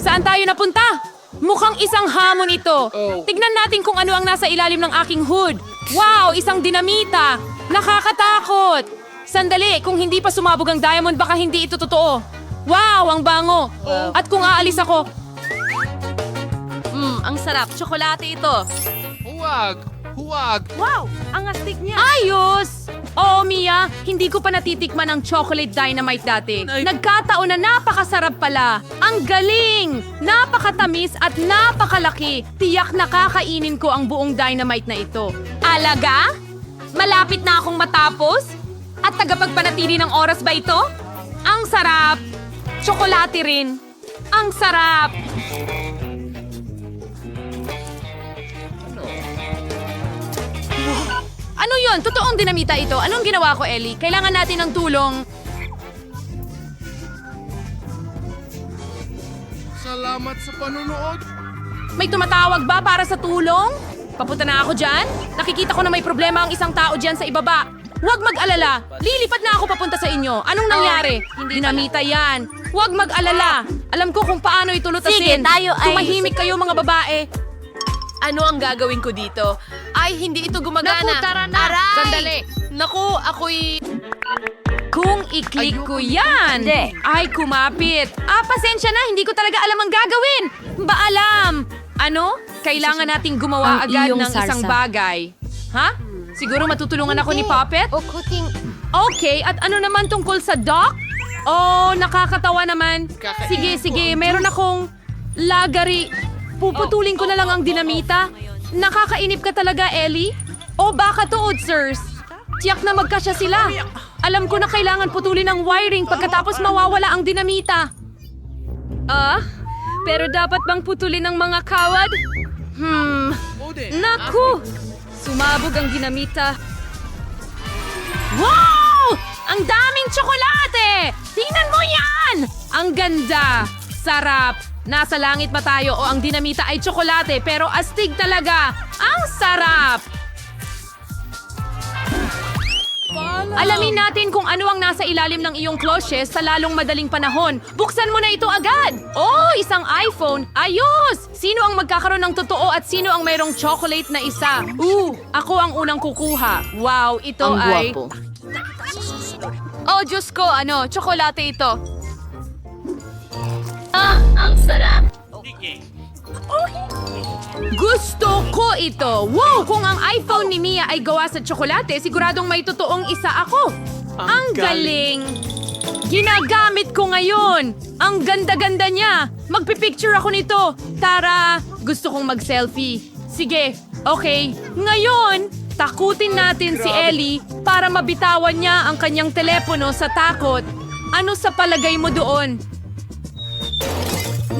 Saan tayo napunta? Mukhang isang hamon ito. Oh. Tignan natin kung ano ang nasa ilalim ng aking hood. Wow, isang dinamita. Nakakatakot. Sandali, kung hindi pa sumabog ang diamond, baka hindi ito totoo. Wow, ang bango. At kung aalis ako, Mmm, ang sarap. Tsokolate ito. Huwag! Huwag! Wow, ang astig niya. Ayos! Oo, Mia, hindi ko pa natitikman ang chocolate dynamite dati. Nagkataon na napakasarap pala. Ang galing! Napakatamis at napakalaki. Tiyak na kakainin ko ang buong dynamite na ito. Alaga? Malapit na akong matapos? At tagapagpanatili ng oras ba ito? Ang sarap! Tsokolate rin. Ang sarap! Ano yon? Totoong dinamita ito. Anong ginawa ko, Ellie? Kailangan natin ng tulong. Salamat sa panunood! May tumatawag ba para sa tulong? Papunta na ako dyan? Nakikita ko na may problema ang isang tao dyan sa ibaba. Huwag mag-alala. Lilipad na ako papunta sa inyo. Anong nangyari? hindi Dinamita yan. Huwag mag-alala. Alam ko kung paano ito lutasin. Sige, tayo ay- Tumahimik kayo mga babae. Ano ang gagawin ko dito? Ay, hindi ito gumagana. Naku, tara na. Aray! Sandali. Naku, ako'y... Kung i-click ko yan, Hindi. ay kumapit. Ah, pasensya na, hindi ko talaga alam ang gagawin. Ba alam? Ano? Kailangan nating gumawa Ang agad ng isang sarsa. bagay. Ha? Siguro matutulungan ako ni Puppet? Ukuting... Okay, at ano naman tungkol sa dock? Oh, nakakatawa naman. Sige, sige, meron akong lagari. Puputulin ko na lang ang dinamita. Nakakainip ka talaga, Ellie? O baka tuod, sirs? Tiyak na magkasya sila. Alam ko na kailangan putulin ang wiring pagkatapos mawawala ang dinamita. Ah? Pero dapat bang putulin ng mga kawad? Hmm! Naku! Sumabog ang dinamita. Wow! Ang daming tsokolate! Tingnan mo yan! Ang ganda! Sarap! Nasa langit ba tayo o ang dinamita ay tsokolate pero astig talaga? Ang sarap! Alamin natin kung ano ang nasa ilalim ng iyong cloches sa lalong madaling panahon. Buksan mo na ito agad! Oh, isang iPhone! Ayos! Sino ang magkakaroon ng totoo at sino ang mayroong chocolate na isa? Ooh, ako ang unang kukuha. Wow, ito Ang ay... gwapo. Oh, Diyos ko, ano, tsokolate ito. Gusto ko ito! Wow! Kung ang iPhone ni Mia ay gawa sa tsokolate, siguradong may totoong isa ako. Ang, galing. Ginagamit ko ngayon! Ang ganda-ganda niya! Magpipicture ako nito! Tara! Gusto kong mag-selfie. Sige, okay. Ngayon, takutin natin si Ellie para mabitawan niya ang kanyang telepono sa takot. Ano sa palagay mo doon?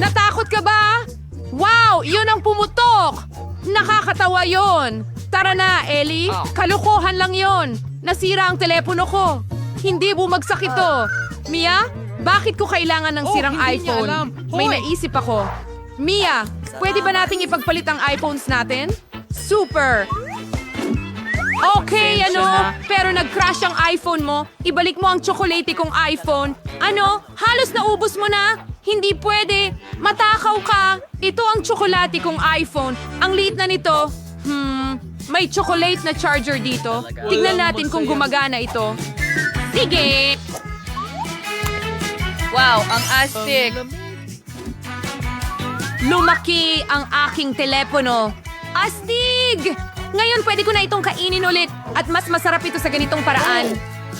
Natakot ka ba? Wow! Yun ang pumutok! Nakakatawa yon. Tara na, Ellie. Kalokohan lang yon. Nasira ang telepono ko. Hindi bumagsak ito. Mia, bakit ko kailangan ng Oh, sirang niya iPhone? May naisip ako. Mia, pwede ba nating ipagpalit ang iPhones natin? Super! Okay, ano? Pero nag-crash ang iPhone mo. Ibalik mo ang tsokolate kong iPhone. Ano? Halos naubos mo na? Hindi pwede. Matakaw ka. Ito ang tsokolate kong iPhone. Ang liit na nito. Hmm, may chocolate na charger dito. Tignan natin kung gumagana ito. Sige! Wow, ang astig. Lumaki ang aking telepono. Astig! Ngayon pwede ko na itong kainin ulit at mas masarap ito sa ganitong paraan.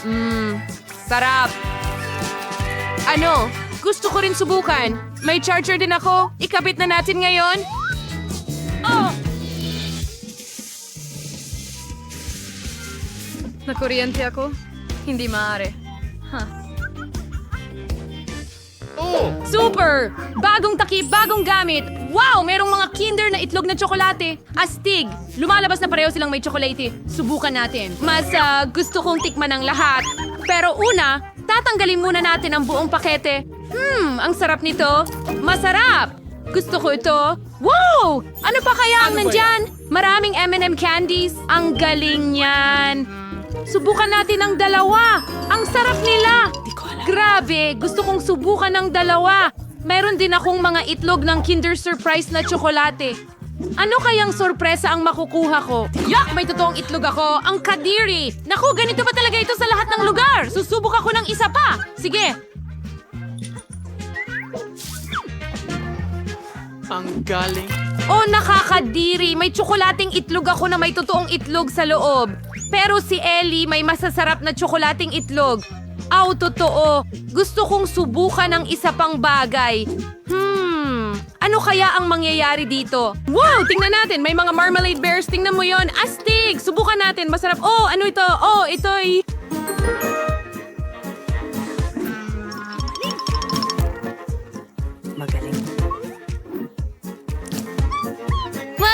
Mmm, sarap. Ano? Gusto ko rin subukan. May charger din ako. Ikabit na natin ngayon. Oh! Nakuryente ako? Hindi maaari. Oh! Super! Bagong takip, bagong gamit. Wow! Merong mga kinder na itlog na tsokolate. Astig! Lumalabas na pareho silang may tsokolate. Subukan natin. Mas ah, gusto kong tikman ang lahat. Pero una, tatanggalin muna natin ang buong pakete. Hmm, ang sarap nito. Masarap! Gusto ko ito. Wow! Ano pa kaya ang Ano nandyan? Maraming M&M candies. Ang galing niyan. Subukan natin ang dalawa. Ang sarap nila. Grabe, gusto kong subukan ng dalawa. Meron din akong mga itlog ng Kinder Surprise na tsokolate. Ano kayang sorpresa ang makukuha ko? Yak! May totoong itlog ako! Ang kadiri! Naku, ganito ba talaga ito sa lahat ng lugar? Susubok ako ng isa pa! Sige! Ang galing. Oh, nakakadiri! May tsokolating itlog ako na may totoong itlog sa loob. Pero si Ellie may masasarap na tsokolating itlog. Aw, totoo. Gusto kong subukan ng isa pang bagay. Hmm, ano kaya ang mangyayari dito? Wow, tingnan natin. May mga marmalade bears. Tingnan mo yon. Astig! Subukan natin. Masarap. Oh, ano ito? Oh, ito'y...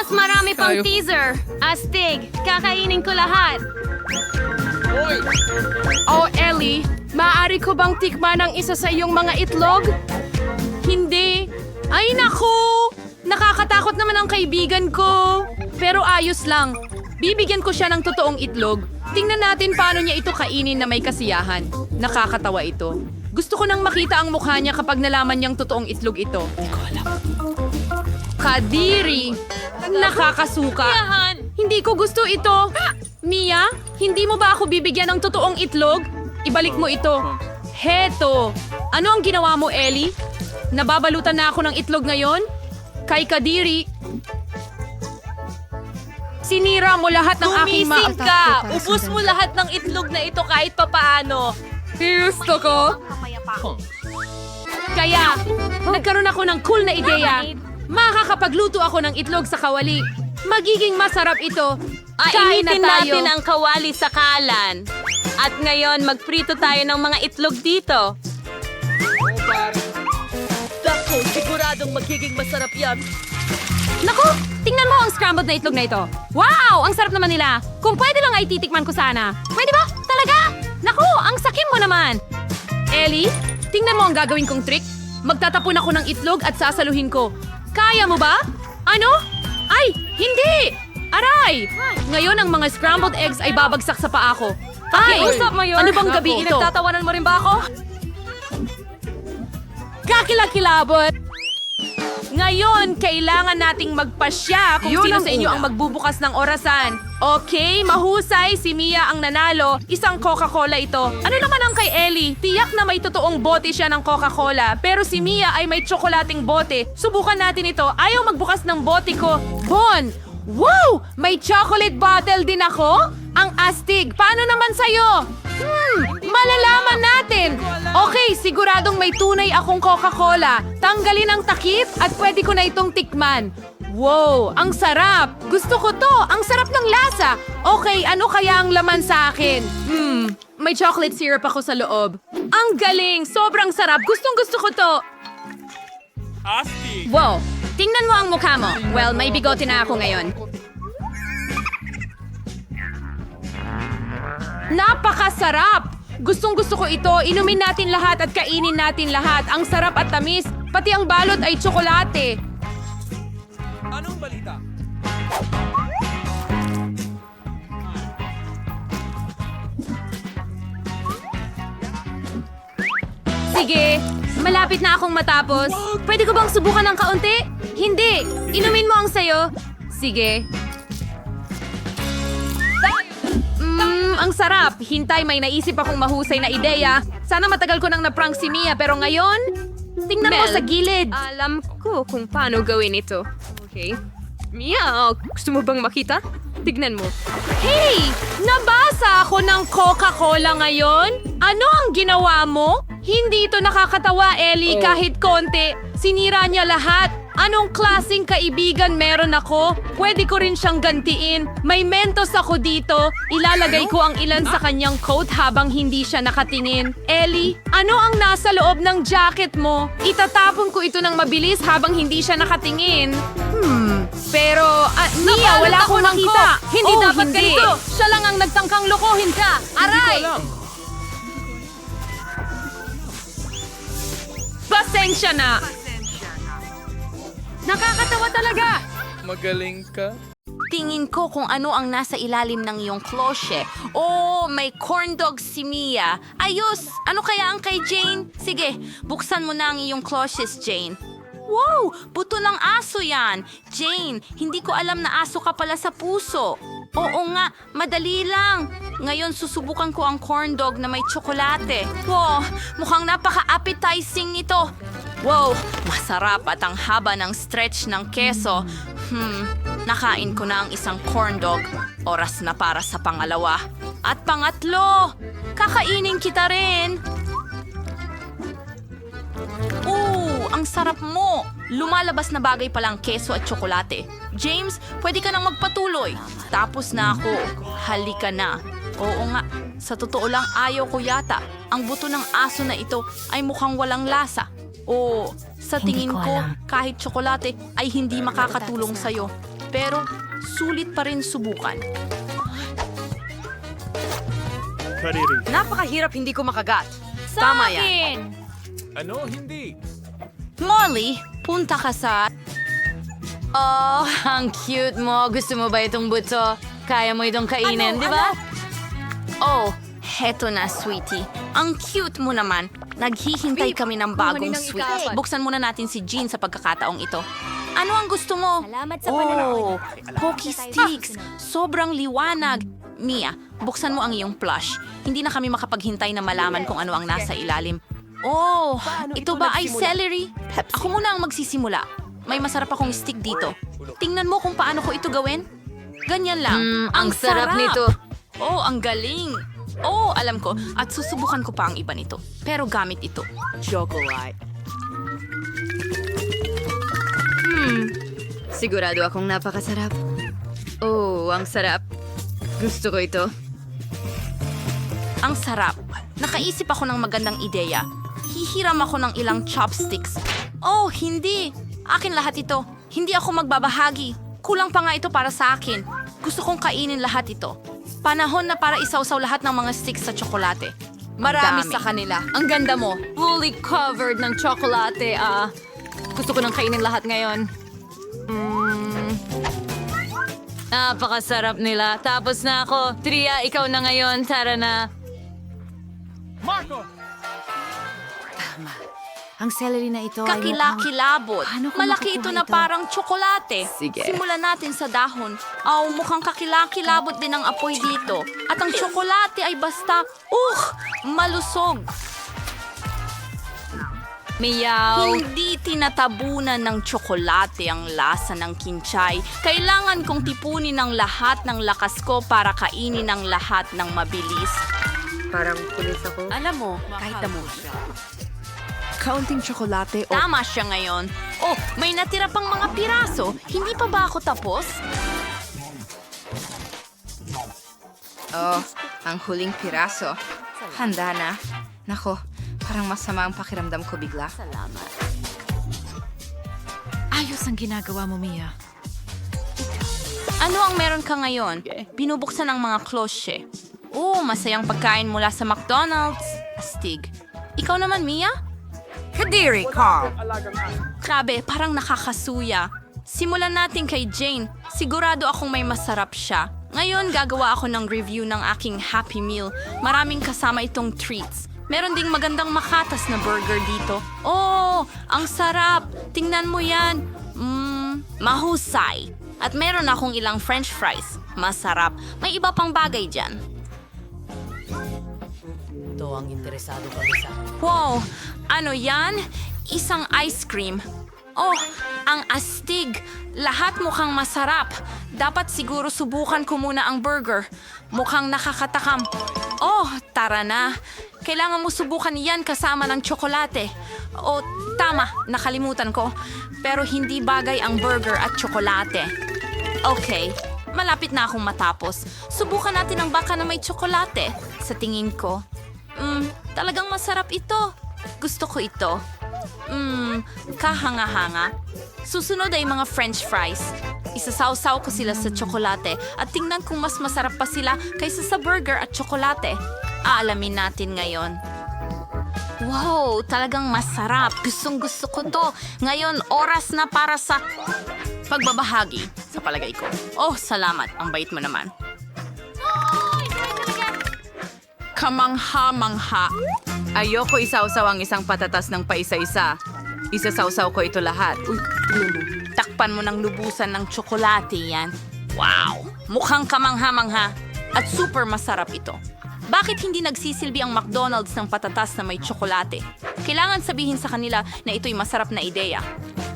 Mas marami pang Tayo. teaser. Astig, kakainin ko lahat. Oh, Ellie, maaari ko bang tikman ang isa sa iyong mga itlog? Hindi. Ay, naku! Nakakatakot naman ang kaibigan ko. Pero ayos lang. Bibigyan ko siya ng totoong itlog. Tingnan natin paano niya ito kainin na may kasiyahan. Nakakatawa ito. Gusto ko nang makita ang mukha niya kapag nalaman niyang totoong itlog ito. Kadiri! Nakakasuka. Hindi ko gusto ito. Mia, hindi mo ba ako bibigyan ng totoong itlog? Ibalik mo ito. Heto. Ano ang ginawa mo, Ellie? Nababalutan na ako ng itlog ngayon? Kay Kadiri. Sinira mo lahat ng aking ma... Tumising ka! Ubus mo lahat ng itlog na ito kahit papaano. Gusto ko. Kaya, nagkaroon ako ng cool na ideya. Makakapagluto ako ng itlog sa kawali. Magiging masarap ito. Ay, Kain na tayo. natin ang kawali sa kalan. At ngayon, magprito tayo ng mga itlog dito. Dako, siguradong magiging masarap yan. Naku! Tingnan mo ang scrambled na itlog na ito. Wow! Ang sarap naman nila. Kung pwede lang ay titikman ko sana. Pwede ba? Talaga? Naku! Ang sakim mo naman. Ellie, tingnan mo ang gagawin kong trick. Magtatapon ako ng itlog at sasaluhin ko. Kaya mo ba? Ano? Ay! Hindi! Aray! Ngayon ang mga scrambled eggs ay babagsak sa paa ko. Ay! Mo yun. Ano bang gabi ito? Pinagtatawanan mo rin ba ako? Kakilakilabot! Ngayon, kailangan nating magpasya kung Yun sino ang sa inyo una. ang magbubukas ng orasan. Okay, mahusay, si Mia ang nanalo. Isang Coca-Cola ito. Ano naman ang kay Ellie? Tiyak na may totoong bote siya ng Coca-Cola. Pero si Mia ay may tsokolating bote. Subukan natin ito. Ayaw magbukas ng bote ko. Bon! Wow! May chocolate bottle din ako? Ang astig! Paano naman sa'yo? Hmm, malalaman natin. Okay, siguradong may tunay akong Coca-Cola. Tanggalin ang takip at pwede ko na itong tikman. Wow, ang sarap! Gusto ko to! Ang sarap ng lasa! Okay, ano kaya ang laman sa akin? Hmm, may chocolate syrup ako sa loob. Ang galing! Sobrang sarap! Gustong gusto ko to! Wow, tingnan mo ang mukha mo. Well, may bigote na ako ngayon. Napakasarap! Gustong gusto ko ito. Inumin natin lahat at kainin natin lahat. Ang sarap at tamis. Pati ang balot ay tsokolate. Anong balita? Sige, malapit na akong matapos. Pwede ko bang subukan ng kaunti? Hindi. Inumin mo ang sayo. Sige. Mmm, ang sarap. Hintay, may naisip akong mahusay na ideya. Sana matagal ko nang na-prank si Mia, pero ngayon, tingnan mo Mel, sa gilid. Alam ko kung paano gawin ito. Okay. Mia, gusto mo bang makita? Tignan mo. Hey! Nabasa ako ng Coca-Cola ngayon? Ano ang ginawa mo? Hindi ito nakakatawa, Ellie, kahit konti. Sinira niya lahat. Anong klasing kaibigan meron ako? Pwede ko rin siyang gantiin. May mentos ako dito. Ilalagay ko ang ilan sa kanyang coat habang hindi siya nakatingin. Ellie, ano ang nasa loob ng jacket mo? Itatapon ko ito ng mabilis habang hindi siya nakatingin. Hmm, pero, ah, Mia, wala akong makita. Hindi Oh, dapat hindi. ganito. Siya lang ang nagtangkang lokohin ka. Aray! Pasensya na. Nakakatawa talaga. Magaling ka. tingin ko kung ano ang nasa ilalim ng iyong klosye. Oh, may corn dog si Mia. Ayos! Ano kaya ang kay Jane? Sige, buksan mo na ang iyong kloshes, Jane. Wow! Buto ng aso yan! Jane, hindi ko alam na aso ka pala sa puso. Oo nga, madali lang. Ngayon susubukan ko ang corn dog na may tsokolate. Wow, mukhang napaka-appetizing nito. Wow, masarap at ang haba ng stretch ng keso. Hmm, nakain ko na ang isang corn dog. Oras na para sa pangalawa. At pangatlo, kakainin kita rin. Oo, ang sarap mo! Lumalabas na bagay palang keso at tsokolate. James, pwede ka nang magpatuloy. Tapos na ako. Halika na. Oo nga, sa totoo lang ayaw ko yata. Ang buto ng aso na ito ay mukhang walang lasa. Oo, sa tingin ko, kahit tsokolate ay hindi makakatulong sa'yo. Pero, sulit pa rin subukan. Napakahirap hindi ko makagat. Sa Tama yan. akin! Ano? Hindi. Molly, punta ka sa... Oh, ang cute mo. Gusto mo ba itong buto? Kaya mo itong kainin, di ba? Oh, heto na, sweetie. Ang cute mo naman. Naghihintay kami ng bagong ng sweet. ikapat. Buksan muna natin si Jean sa pagkakataong ito. Ano ang gusto mo? Salamat sa oh. Pocky sticks. Sobrang liwanag. Mia, buksan mo ang iyong plush. Hindi na kami makapaghintay na malaman kung ano ang nasa ilalim. Oh, ito ba ay celery? Ako muna ang magsisimula. May masarap akong stick dito. Tingnan mo kung paano ko ito gawin. Ganyan lang. Mm, ang sarap nito. Oh, ang galing. Oh, alam ko. At susubukan ko pa ang iba nito. Pero gamit ito. Chocolate. Sigurado akong napakasarap. Oh, ang sarap. Gusto ko ito. Ang sarap. Nakaisip ako ng magandang ideya. Hihiram ako ng ilang chopsticks. Oh, hindi. Akin lahat ito. Hindi ako magbabahagi. Kulang pa nga ito para sa akin. Gusto kong kainin lahat ito. Panahon na para isawsaw lahat ng mga sticks sa tsokolate. Marami sa kanila. Ang ganda mo. Fully covered ng tsokolate. Ah, gusto ko nang kainin lahat ngayon. Mm. Napakasarap nila. Tapos na ako. Tria, ikaw na ngayon. Tara na. Ang celery na ito Kakilakilabot. Paano ko Malaki ito na ito? parang tsokolate. Sige. Simulan natin sa dahon. Aw, mukhang kakilakilabot din ang apoy dito. At ang tsokolate ay basta, uh, malusog. Meow. Hindi tinatabunan ng tsokolate ang lasa ng kinchay. Kailangan kong tipunin ang lahat ng lakas ko para kainin ang lahat ng mabilis. Parang pulis ako. Alam mo, kahit na mo. Kaunting tsokolate o Tama siya ngayon. Oh, may natira pang mga piraso. Hindi pa ba ako tapos? Oh, ang huling piraso. Handa na. Nako, parang masama ang pakiramdam ko bigla. Salamat. Ayos ang ginagawa mo, Mia. Ano ang meron ka ngayon? Binubuksan ang mga klosye. Oh, masayang pagkain mula sa McDonald's. Astig. Ikaw naman, Mia? Kadiri, Carl. Grabe, parang nakakasuya. Simulan natin kay Jane. Sigurado akong may masarap siya. Ngayon, gagawa ako ng review ng aking Happy Meal. Maraming kasama itong treats. Meron ding magandang makatas na burger dito. Oh, ang sarap! Tingnan mo yan. Mmm, mahusay. At meron akong ilang french fries. Masarap. May iba pang bagay dyan. Wow! Ano yan? Isang ice cream. Oh, ang astig. Lahat mukhang masarap. Dapat siguro subukan ko muna ang burger. Mukhang nakakatakam. Oh, tara na. Kailangan mo subukan yan kasama ng tsokolate. Oh, tama. Nakalimutan ko. Pero hindi bagay ang burger at tsokolate. Okay, malapit na akong matapos. Subukan natin ang baka na may tsokolate. Sa tingin ko, mm, talagang masarap ito. Gusto ko ito. Mmm, kahanga-hanga. Susunod ay mga french fries. Isasawsaw ko sila sa tsokolate at tingnan kung mas masarap pa sila kaysa sa burger at tsokolate. Aalamin natin ngayon. Wow, talagang masarap. Gustong gusto ko to. Ngayon, oras na para sa... pagbabahagi sa palagay ko. Oh, salamat. Ang bait mo naman. Kamangha-mangha. Ayoko isawsaw ang isang patatas ng paisa-isa. Isasawsaw ko ito lahat. Uy, Takpan mo ng lubusan ng tsokolate yan. Wow! Mukhang kamangha-mangha at super masarap ito. Bakit hindi nagsisilbi ang McDonald's ng patatas na may tsokolate? Kailangan sabihin sa kanila na ito'y masarap na ideya.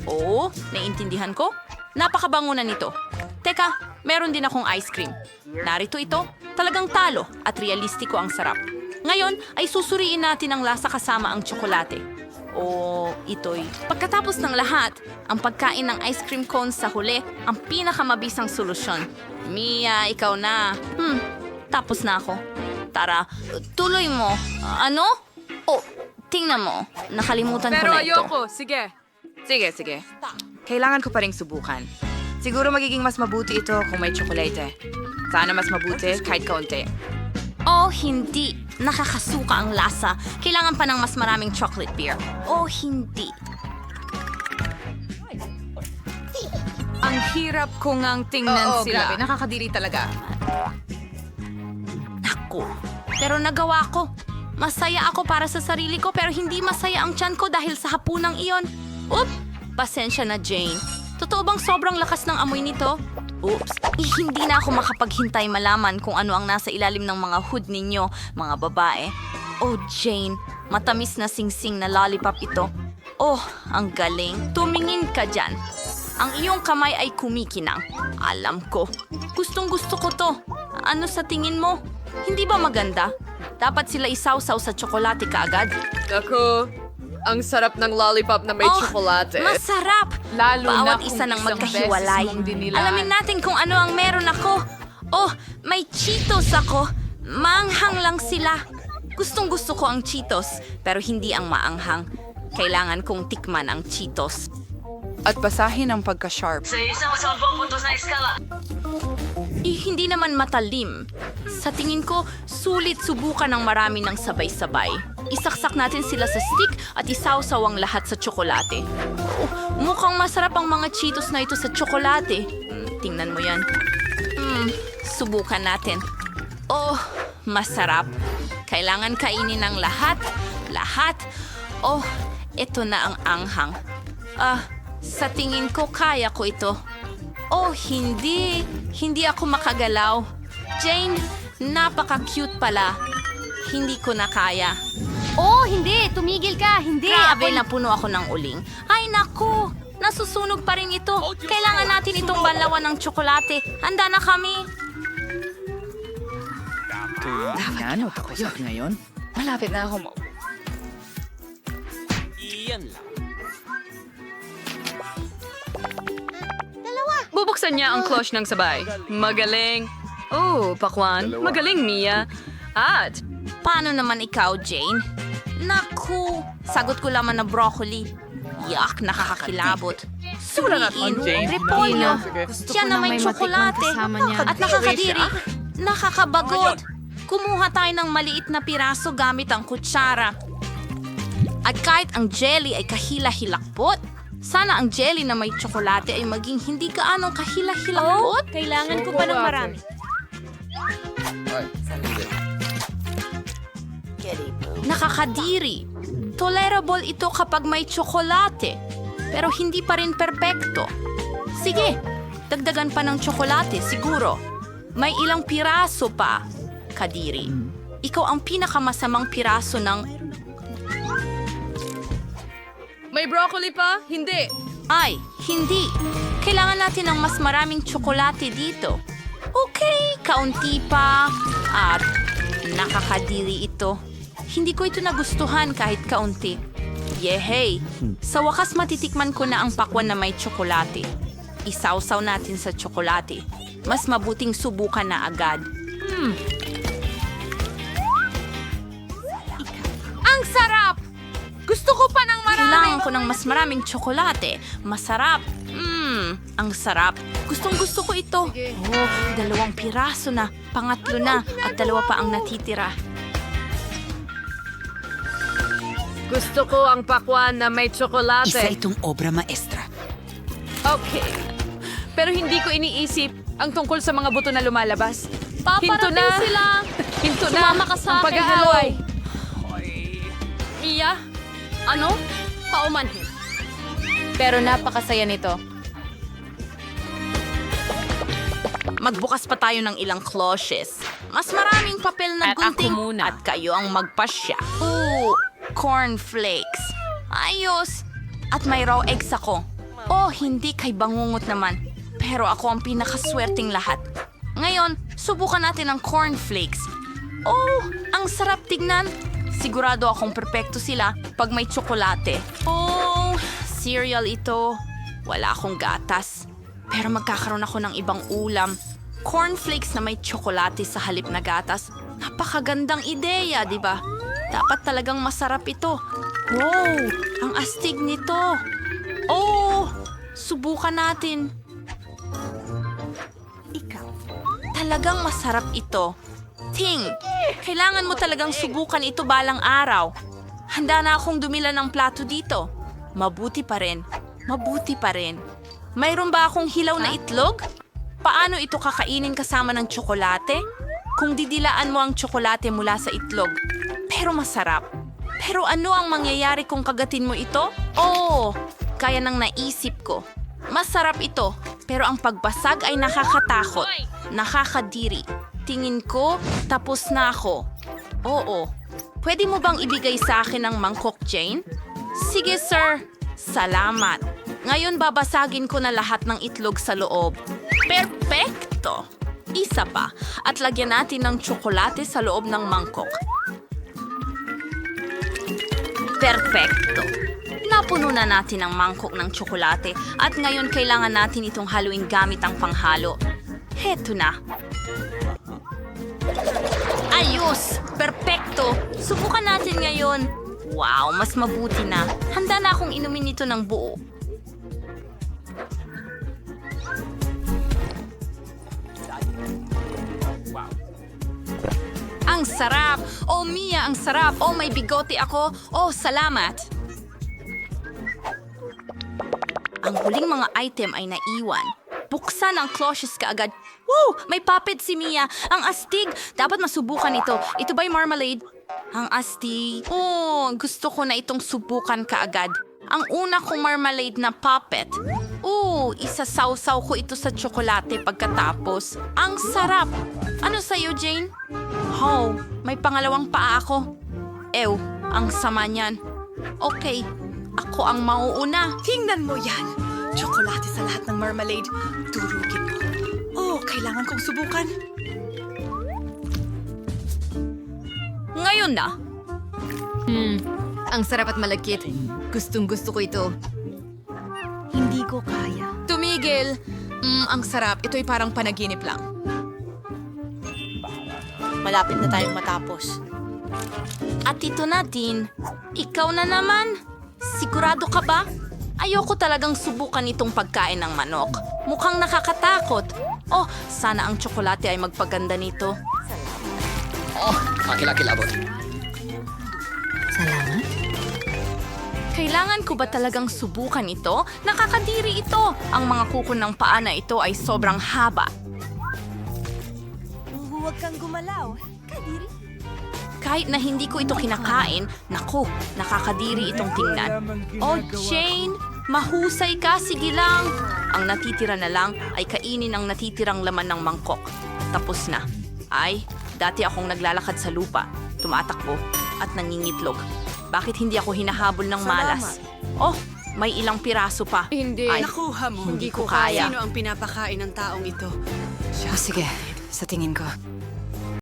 Oo, naiintindihan ko. Napakabango na nito. Teka, meron din akong ice cream. Narito ito, talagang talo at realistiko ang sarap. Ngayon ay susuriin natin ang lasa kasama ang tsokolate. O ito'y... Pagkatapos ng lahat, ang pagkain ng ice cream cones sa huli ang pinakamabisang solusyon. Mia, ikaw na. Hmm, tapos na ako. Tara, tuloy mo. Ano? Oh, tingnan mo. Nakalimutan Pero ko na ito. ayoko, sige. Sige, sige. Kailangan ko pa rin subukan. Siguro magiging mas mabuti ito kung may tsokolate. Sana mas mabuti kahit kaunti. Oh, hindi. Nakakasuka ang lasa. Kailangan pa ng mas maraming chocolate beer. Oh, hindi. Ang hirap ko ngang tingnan Oo, sila. grabe. Nakakadiri talaga. Naku. Pero nagawa ko. Masaya ako para sa sarili ko pero hindi masaya ang tiyan ko dahil sa hapunang iyon. Oop! Pasensya na, Jane. Totoo bang sobrang lakas ng amoy nito? Oops. Eh, hindi na ako makapaghintay malaman kung ano ang nasa ilalim ng mga hood ninyo, mga babae. Oh, Jane. Matamis na singsing na lollipop ito. Oh, ang galing. Tumingin ka dyan. Ang iyong kamay ay kumikinang. Alam ko. Gustong gusto ko to. Ano sa tingin mo? Hindi ba maganda? Dapat sila isawsaw sa tsokolate kaagad. Ako, ang sarap ng lollipop na may Oh, tsokolate. Masarap! Lalo na Bawat kung isa ng isang magkahiwalay. Alamin natin kung ano ang meron ako. Oh, may Cheetos ako. Maanghang lang sila. Gustong gusto ko ang Cheetos, pero hindi ang maanghang. Kailangan kong tikman ang Cheetos. At basahin ang pagka-sharp. Eh, hindi naman matalim. Sa tingin ko, sulit subukan ng marami ng sabay-sabay. Isaksak natin sila sa stick at isawsaw ang lahat sa tsokolate. Oh, mukhang masarap ang mga Cheetos na ito sa tsokolate. Hmm, tingnan mo yan. Hmm, subukan natin. Oh, masarap. Kailangan kainin ng lahat. Lahat. Oh, ito na ang anghang. Ah, sa tingin ko kaya ko ito. Oh, hindi. Hindi ako makagalaw. Jane, napaka-cute pala. Hindi ko na kaya. Oh, hindi! Tumigil ka! Hindi! Grabe, Ako- napuno ako ng uling. Ay, naku! Nasusunog pa rin ito. Kailangan natin itong banlawan ng tsokolate. Handa na kami. Ano, tapos ngayon? Malapit na ako mo. Iyan lang. Bubuksan niya ang cloche ng sabay. Magaling. Oh, Pakwan. Magaling, Mia. At, Paano naman ikaw, Jane? Naku! Sagot ko lamang na broccoli. Yak, nakakakilabot. Suriin, repolyo. Siya na may may tsokolate. At nakakadiri. Nakakabagot. Kumuha tayo ng maliit na piraso gamit ang kutsara. At kahit ang jelly ay kahila-hilakbot, sana ang jelly na may tsokolate ay maging hindi gaanong kahila-hilakbot. Kailangan ko pa ng marami. Nakakadiri. Tolerable ito kapag may tsokolate, pero hindi pa rin perpekto. Sige, dagdagan pa ng tsokolate siguro. May ilang piraso pa, Kadiri. Ikaw ang pinakamasamang piraso ng... may broccoli pa? Hindi. Ay, hindi. Kailangan natin ng mas maraming tsokolate dito. Okay, kaunti pa. At nakakadiri ito. Hindi ko ito nagustuhan kahit kaunti. Yehey! Sa wakas matitikman ko na ang pakwan na may tsokolate. Isawsaw natin sa tsokolate. Mas mabuting subukan na agad. Ang Kailangan ko ng mas maraming tsokolate. Masarap. Mmm, ang sarap. Gustong gusto ko ito. Oh, dalawang piraso na. Pangatlo na. At dalawa pa ang natitira. Gusto ko ang pakwan na may tsokolate. itong obra maestra. Okay. pero hindi ko iniisip ang tungkol sa mga buto na lumalabas. Hinto Paparating na! sila. Hinto na! Sumama ka sa ang akin, pag-aaway! Mia? Ano? Paumanhin. Pero napakasaya nito. Magbukas pa tayo ng ilang cloches. Mas maraming papel na At ako gunting. muna. At kayo ang magpasya. Ooh, cornflakes. Ayos. At may raw eggs ako. Oh, hindi kay bangungot naman. Pero ako ang pinakaswerting lahat. Ngayon, subukan natin ang cornflakes. Oh, ang sarap tignan. Sigurado akong perpekto sila pag may tsokolate. Oh, cereal ito. Wala akong gatas. Pero magkakaroon ako ng ibang ulam. Cornflakes na may tsokolate sa halip na gatas. Napakagandang ideya, di ba? Dapat talagang masarap ito. Wow, ang astig nito. Oh, subukan natin. Ikaw. Talagang masarap ito. Ting, kailangan mo talagang subukan ito balang araw. Handa na akong dumila ng plato dito. Mabuti pa rin. Mabuti pa rin. Mayroon ba akong hilaw na itlog? Paano ito kakainin kasama ng tsokolate? Kung didilaan mo ang tsokolate mula sa itlog. Pero masarap. Pero ano ang mangyayari kung kagatin mo ito? Oh, kaya nang naisip ko. Masarap ito, pero ang pagbasag ay nakakatakot. Nakakadiri. Tingin ko, tapos na ako. Oo. Pwede mo bang ibigay sa akin ang mangkok, Jane? Sige, sir. Salamat. Ngayon babasagin ko na lahat ng itlog sa loob. Perfecto! Isa pa. At lagyan natin ng tsokolate sa loob ng mangkok. Perfecto. Napuno na natin ang mangkok ng tsokolate at ngayon kailangan natin itong haluin gamit ang panghalo. Heto na. Ayos! Perfecto! Subukan natin ngayon. Wow, mas mabuti na. Handa na akong inumin ito ng buo. Ang sarap! Oh, Mia, ang sarap! Oh, may bigote ako! Oh, salamat! Ang huling mga item ay naiwan. Buksan ang cloches kaagad. Woo! May puppet si Mia. Ang astig. Dapat masubukan ito. Ito ba'y marmalade? Ang astig. Oh, gusto ko na itong subukan kaagad. Ang una kong marmalade na puppet. Oo, isasawsaw ko ito sa tsokolate pagkatapos. Ang sarap! Ano sa'yo, Jane? Oh, may pangalawang paa ako. Ew, ang sama niyan. Okay, ako ang mauuna. Tingnan mo yan! Tsokolate sa lahat ng marmalade. Durugin mo. Oh, kailangan kong subukan. Ngayon na. Ang sarap at malagkit. Gustong gusto ko ito. Hindi ko kaya. Tumigil. Mm, ang sarap. Ito'y parang panaginip lang. Malapit na tayong matapos. At ito natin. Ikaw na naman. Sigurado ka ba? Ayoko talagang subukan itong pagkain ng manok. Mukhang nakakatakot. Oh, sana ang tsokolate ay magpaganda nito. Salamat. Kailangan ko ba talagang subukan ito? Nakakadiri ito. Ang mga kuko ng paa na ito ay sobrang haba. Huwag kang gumalaw. Kadiri. Kahit na hindi ko ito kinakain, naku, nakakadiri itong tingnan. Oh, Jane, mahusay ka, sige lang. Ang natitira na lang ay kainin ang natitirang laman ng mangkok. Tapos na. Ay, dati akong naglalakad sa lupa, tumatakbo, at nangingitlog. Bakit hindi ako hinahabol ng malas? Oh, may ilang piraso pa. Hindi. Ay, Nakuha mo. Hindi ko kaya. Sino ang pinapakain ng taong ito? Oh, sige, sa tingin ko.